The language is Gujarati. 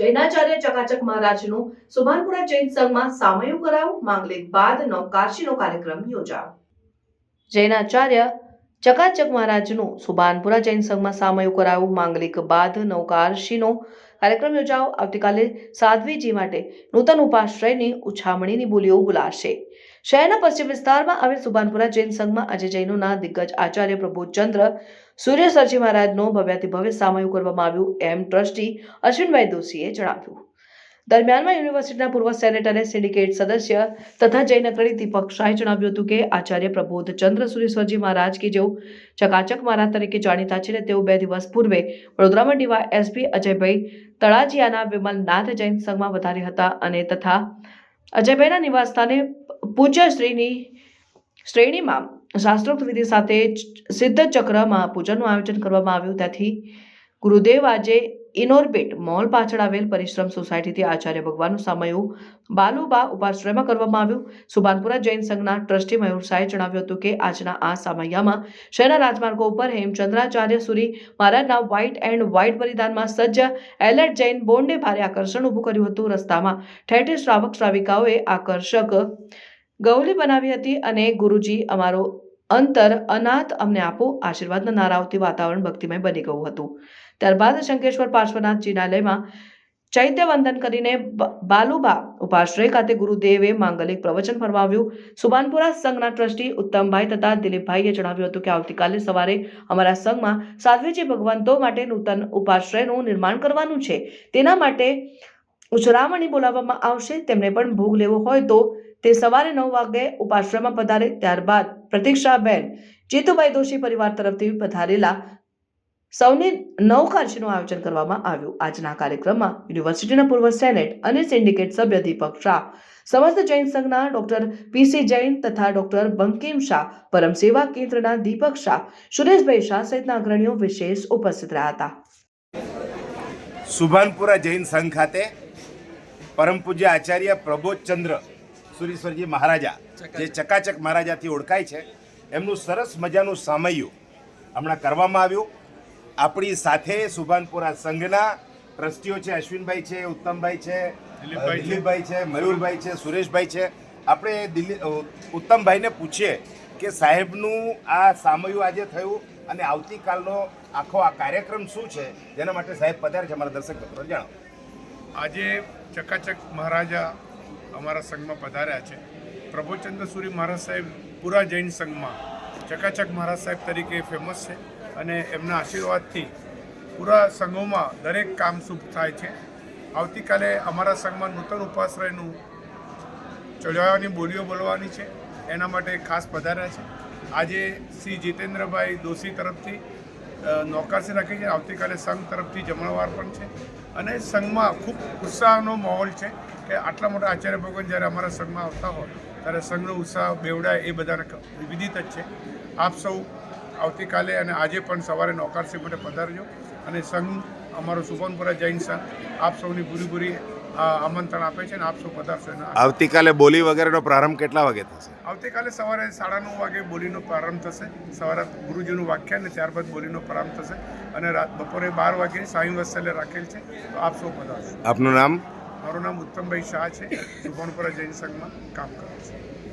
જૈનાચાર્ય ચકાચક મહારાજનું સુભાનપુરા જૈન સંઘમાં સામયું કરાવ, માંગલિક બાદ નવકાશીનો કાર્યક્રમ યોજાયો. જૈનાચાર્ય ચકાચક મહારાજનું સુભાનપુરા જૈન સંઘમાં સામયું કરાયું માંગલિક બાદ નવકારશીનો કાર્યક્રમ યોજાઓ આવતીકાલે સાધ્વીજી માટે નૂતન ઉપાશ્રયની ઉછામણીની બોલીઓ બોલાશે. શહેરના પશ્ચિમ વિસ્તારમાં આવેલ સુભાનપુરા જૈન સંઘમાં આજે જૈનોના દિગ્ગજ આચાર્ય પ્રબોધચંદ્ર સૂર્ય સરજી મહારાજનો ભવ્યાતિ ભવ્ય સામયું કરવામાં આવ્યું એમ ટ્રસ્ટી અશ્વિનભાઈ દોશીએ જણાવ્યું. દરમિયાનમાં યુનિવર્સિટીના પૂર્વ સેનેટ અને સિન્ડિકેટ સદસ્ય તથા જયનગરી દીપક શાહે જણાવ્યું હતું કે આચાર્ય પ્રબોધ ચંદ્ર સુરેશ્વરજી મહારાજ કે જેઓ ચકાચક મહારાજ તરીકે જાણીતા છે ને તેઓ બે દિવસ પૂર્વે વડોદરામાં ડીવા એસપી અજયભાઈ તળાજિયાના વિમલનાથ જૈન સંઘમાં વધારે હતા અને તથા અજયભાઈના નિવાસસ્થાને પૂજ્ય શ્રીની શ્રેણીમાં શાસ્ત્રોક્ત વિધિ સાથે સિદ્ધ ચક્ર મહાપૂજનનું આયોજન કરવામાં આવ્યું. ત્યાંથી ગુરુદેવ આજે ઇનોર્બિટ મોલ પાછળ આવેલ પરિશ્રમ સોસાયટીથી આચાર્ય ભગવાનનું સમયું બાલુબા ઉપાશ્રયમાં કરવામાં આવ્યું. સુભાનપુરા જૈન સંઘના ટ્રસ્ટી મયુર શાહે જણાવ્યું હતું કે આજના આ સામૈયામાં શહેરના રાજમાર્ગો ઉપર હેમચંદ્રાચાર્ય સુરી મહારાજના વ્હાઇટ એન્ડ વ્હાઇટ પરિધાનમાં સજ્જ એલર્ટ જૈન બોન્ડે ભારે આકર્ષણ ઊભું કર્યું હતું. રસ્તામાં ઠેર ઠેર શ્રાવક શ્રાવિકાઓએ આકર્ષક ગૌલી બનાવી હતી અને ગુરુજી અમારો અંતર અનાથ અમને આપો, આશીર્વાદના નારાઓથી વાતાવરણ ભક્તિમય બની ગયું હતું. ત્યારબાદ શંકેશ્વર પાર્શ્વનાથ જિનાલયમાં ચૈત્ય વંદન કરીને બાલુબા ઉપાશ્રય ખાતે ગુરુદેવે માંગલિક પ્રવચન ફરમાવ્યું. સુબાનપુરા સંઘના ટ્રસ્ટી ઉત્તમભાઈ તથા દિલીપભાઈએ જણાવ્યું હતું કે આવતીકાલે સવારે અમારા સંઘમાં સાધ્વીજી ભગવંતો માટે નૂતન ઉપાશ્રયનું નિર્માણ કરવાનું છે. તેના માટે ઉચરામણી બોલાવવામાં આવશે, તેમને પણ ભોગ લેવો હોય તો તે સવારે નવ વાગે ઉપાશ્રયમાં પધારે. ત્યારબાદ પ્રતીક્ષાબેન જીતુભાઈ દોશી પરિવાર તરફથી પધારેલા સૌની નવકાશીનું આયોજન કરવામાં આવ્યું. આજના કાર્યક્રમમાં યુનિવર્સિટીના પૂર્વ સેનેટ અને સિન્ડિકેટ સભ્ય દીપક શાહ, સમસ્ત જૈન સંઘના ડોક્ટર પીસી જૈન તથા ડોક્ટર બંકિમ શાહ, પરમ સેવા કેન્દ્રના દીપક શાહ, સુરેશભાઈ શાહ સહિતના અગ્રણીઓ વિશેષ ઉપસ્થિત રહ્યા હતા. સુભાનપુરા જૈન સંઘ ખાતે પરમ પૂજ્ય આચાર્ય પ્રબોધચંદ્ર સુરેશ્વરજી મહારાજા જે ચકાચક. મહારાજાથી ઓળખાય છે એમનું સરસ મજાનું સામૈયું હમણાં કરવામાં આવ્યું. આપણી સાથે સુભાનપુરા સંઘના ટ્રસ્ટીઓ છે અશ્વિનભાઈ છે ઉત્તમભાઈ છે દિલીપભાઈ છે. મયુરભાઈ છે સુરેશભાઈ છે. આપણે દિલ્હી ઉત્તમભાઈને પૂછીએ કે સાહેબનું આ સામયું આજે થયું અને આવતીકાલનો આખો આ કાર્યક્રમ શું છે? જેના માટે સાહેબ પધારે છે અમારા દર્શક મિત્રો જાણો આજે ચકાચક મહારાજા અમારા સંઘમાં પધાર્યા છે. પ્રભુચંદ્ર સુરી મહારાજ સાહેબ પૂરા જૈન સંઘમાં ચકાચક મહારાજ સાહેબ તરીકે ફેમસ છે અને એમના આશીર્વાદથી પૂરા સંઘોમાં દરેક કામ શુભ થાય છે. આવતીકાલે અમારા સંઘમાં નૂતન ઉપાશ્રયનું ચડાવવાની બોલીઓ બોલવાની છે. એના માટે ખાસ પધાર્યા છે. આજે શ્રી જીતેન્દ્રભાઈ દોશી તરફથી નોકરશી રાખી છે. આવતીકાલે સંઘ તરફથી જમણવાર પણ છે. અને સંઘમાં ખૂબ ઉત્સાહનો માહોલ છે કે આટલા મોટા આચાર્ય ભગવાન જ્યારે અમારા સંઘમાં આવતા હોય, ત્યારે સંઘનો ઉત્સાહ બેવડાય એ બધાને વિદિત જ છે. આપ સૌ આવતીકાલે અને આજે પણ સવારે નોકારસી માટે પધારજો. અને સંઘ અમારો સુભનપુરા જૈન સંઘ, આપ સૌની પૂરી પૂરી આમંત્રણ આપે છે અને આપ સૌ પધારશો આવતીકાલે બોલી વગેરેનો પ્રારંભ કેટલા વાગે થશે? આવતીકાલે સવારે સાડા નવ વાગે બોલીનો પ્રારંભ થશે. સવારે ગુરુજીનું વાક્ય ને ત્યારબાદ બોલીનો પ્રારંભ થશે. અને રાત બપોરે બાર વાગે સાંઈ વત્સલ્ય રાખેલ છે. તો આપ સૌ પધારશો. આપનું નામ? મારું નામ ઉત્તમભાઈ શાહ છે. સુભણપુરા જૈન સંઘમાં કામ કરું